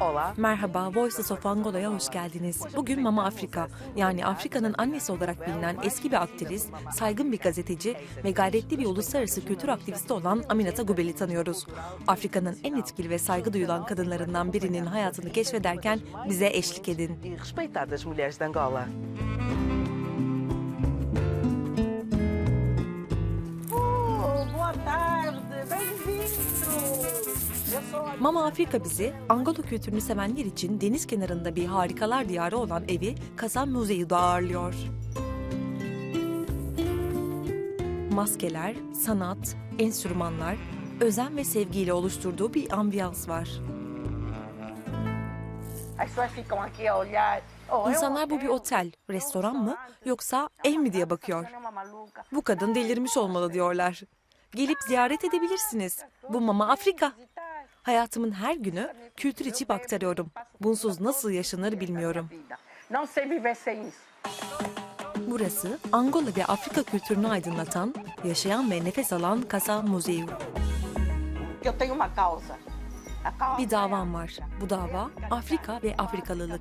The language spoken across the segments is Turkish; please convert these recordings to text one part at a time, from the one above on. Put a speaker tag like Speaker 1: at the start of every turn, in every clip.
Speaker 1: Olá.
Speaker 2: Merhaba, Voices of Angola'ya hoş geldiniz. Bugün Mama Afrika, yani Afrika'nın annesi olarak bilinen eski bir aktivist, saygın bir gazeteci ve gayretli bir uluslararası kültür aktivisti olan Aminata Gubel'i tanıyoruz. Afrika'nın en etkili ve saygı duyulan kadınlarından birinin hayatını keşfederken bize eşlik edin.
Speaker 1: E respeitadas mulheres de Angola.
Speaker 2: Mama Afrika bizi Angola kültürünü sevenler için deniz kenarında bir harikalar diyarı olan evi Kasa Musei'de ağırlıyor. Maskeler, sanat, enstrümanlar, özen ve sevgiyle oluşturduğu bir ambiyans var. İnsanlar bu bir otel, restoran mı yoksa ev mi diye bakıyor. Bu kadın delirmiş olmalı diyorlar. Gelip ziyaret edebilirsiniz. Bu Mama Afrika. Hayatımın her günü kültür içi aktarıyorum. Bunsuz nasıl yaşanır bilmiyorum. Burası Angola ve Afrika kültürünü aydınlatan, yaşayan ve nefes alan Kasa Museu. Bir davam var. Bu dava Afrika ve Afrikalılık.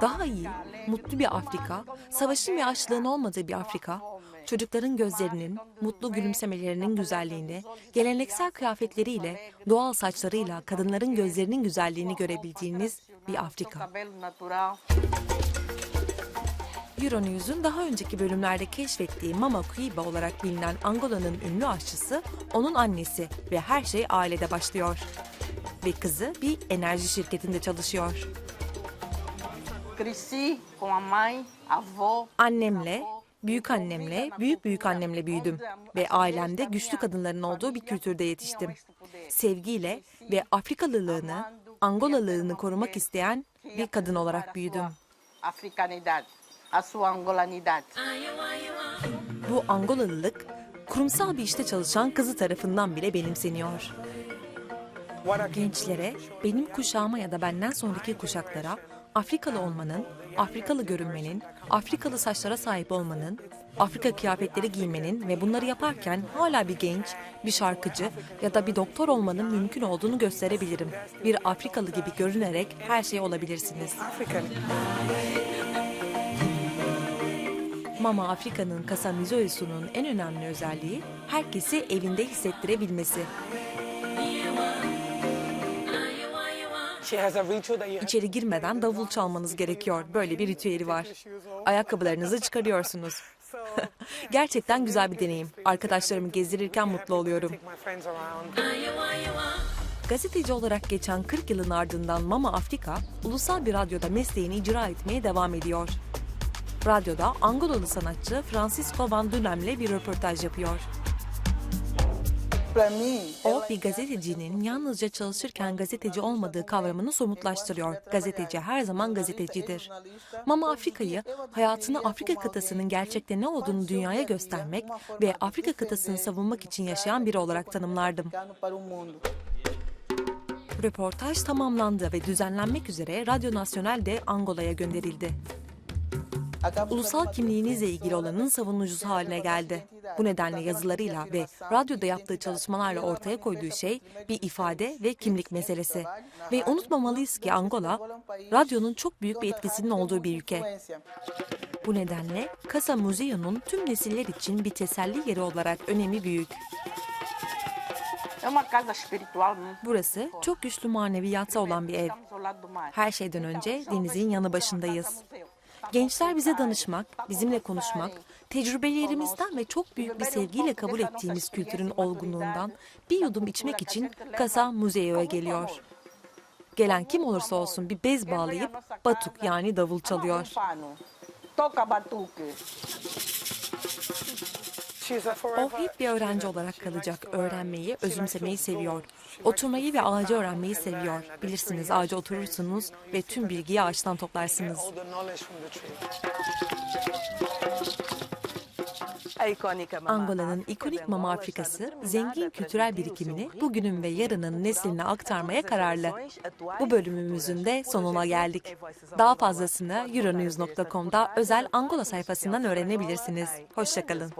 Speaker 2: Daha iyi, mutlu bir Afrika, savaşın ve açlığın olmadığı bir Afrika, çocukların gözlerinin, mutlu gülümsemelerinin güzelliğini, geleneksel kıyafetleriyle, doğal saçlarıyla kadınların gözlerinin güzelliğini görebildiğiniz bir Afrika. Euronews'un daha önceki bölümlerde keşfettiği Mama Cuiba olarak bilinen Angola'nın ünlü aşçısı onun annesi ve her şey ailede başlıyor. Ve kızı bir enerji şirketinde çalışıyor. Annemle, büyük annemle, büyük büyük annemle büyüdüm ve ailemde güçlü kadınların olduğu bir kültürde yetiştim. Sevgiyle ve Afrikalılığını, Angolalığını korumak isteyen bir kadın olarak büyüdüm. Bu Angolalılık kurumsal bir işte çalışan kızı tarafından bile benimseniyor. Gençlere, benim kuşağıma ya da benden sonraki kuşaklara Afrikalı olmanın, Afrikalı görünmenin, Afrikalı saçlara sahip olmanın, Afrika kıyafetleri giymenin ve bunları yaparken hala bir genç, bir şarkıcı ya da bir doktor olmanın mümkün olduğunu gösterebilirim. Bir Afrikalı gibi görünerek her şey olabilirsiniz. Mama Afrika'nın Kasa Mizoyusu'nun en önemli özelliği herkesi evinde hissettirebilmesi. İçeri girmeden davul çalmanız gerekiyor. Böyle bir ritüeli var. Ayakkabılarınızı çıkarıyorsunuz. Gerçekten güzel bir deneyim. Arkadaşlarımı gezdirirken mutlu oluyorum. Gazeteci olarak geçen 40 yılın ardından Mama Afrika, ulusal bir radyoda mesleğini icra etmeye devam ediyor. Radyoda Angolalı sanatçı Francisco Van Dunem'le bir röportaj yapıyor. O bir gazetecinin yalnızca çalışırken gazeteci olmadığı kavramını somutlaştırıyor. Gazeteci her zaman gazetecidir. Mama Afrika'yı hayatını Afrika kıtasının gerçekte ne olduğunu dünyaya göstermek ve Afrika kıtasını savunmak için yaşayan biri olarak tanımlardım. Röportaj tamamlandı ve düzenlenmek üzere Radyo Nasyonel de Angola'ya gönderildi. Ulusal kimliğinizle ilgili olanın savunucusu haline geldi. Bu nedenle yazılarıyla ve radyoda yaptığı çalışmalarla ortaya koyduğu şey bir ifade ve kimlik meselesi. Ve unutmamalıyız ki Angola, radyonun çok büyük bir etkisinin olduğu bir ülke. Bu nedenle Kasa Museu'nun tüm nesiller için bir teselli yeri olarak önemi büyük.
Speaker 3: É uma casa espiritual, né?
Speaker 2: Burası çok güçlü maneviyatı olan bir ev. Her şeyden önce denizin yanı başındayız. Gençler bize danışmak, bizimle konuşmak, tecrübelerimizden ve çok büyük bir sevgiyle kabul ettiğimiz kültürün olgunluğundan bir yudum içmek için Kasa Museu'ya geliyor. Gelen kim olursa olsun bir bez bağlayıp batuk yani davul çalıyor.
Speaker 3: Toca batuque.
Speaker 2: O hep bir öğrenci olarak kalacak. Öğrenmeyi, özümsemeyi seviyor. Oturmayı ve ağacı öğrenmeyi seviyor. Bilirsiniz ağaca oturursunuz ve tüm bilgiyi ağaçtan toplarsınız. Angola'nın ikonik mama Afrikası zengin kültürel birikimini bugünün ve yarının nesline aktarmaya kararlı. Bu bölümümüzün de sonuna geldik. Daha fazlasını euronews.com'da özel Angola sayfasından öğrenebilirsiniz. Hoşçakalın.